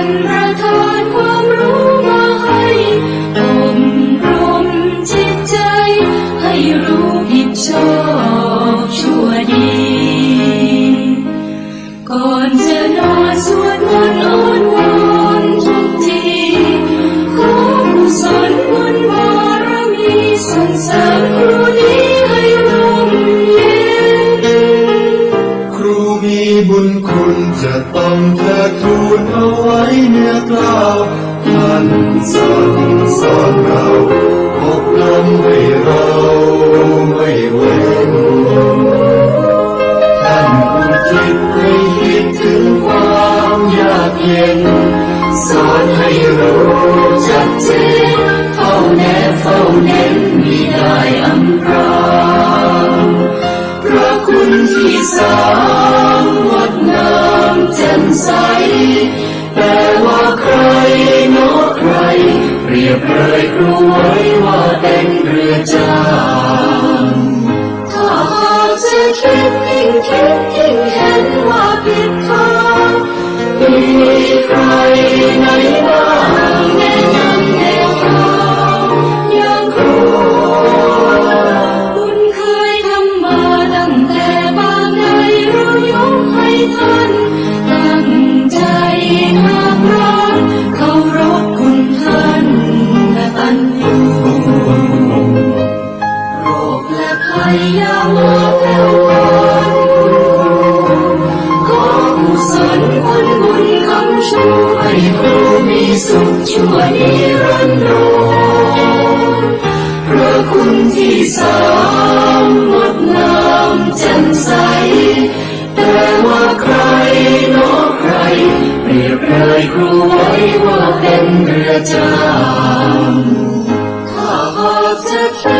ท่านประทานความรู้มาให้อบรมจิตใจ ให้รู้ผิดชอบชั่วดี ก่อนจะนอนสวดมนต์อ้อนวอนทุกทีขอกุศลบุญบารมีส่งเสริมครูนี้ให้ร่มเย็นครูมีบุญคุณจะต้องเธอทูล เอาไว้เนื้อกล่าวท่านสั่งสอนเราอบรมให้เราไม่เว้นท่านอุทิศให้คิดถึงความยากเย็น สอนให้รู้จักเจนเฝ้าแนเฝ้าเน้นมีได้อำพรางพระคุณที่สา ยบเลยครูไว้ว่าเป็นเรือจ้า ให้ครูมีสุขชั่วนิรันดรพระคุณที่สามงดงามแจ่มใส แต่ว่าใครเนอใครเปรียบเลยครูไว้ว่าเป็นเรือจางถ้าหากจะคิด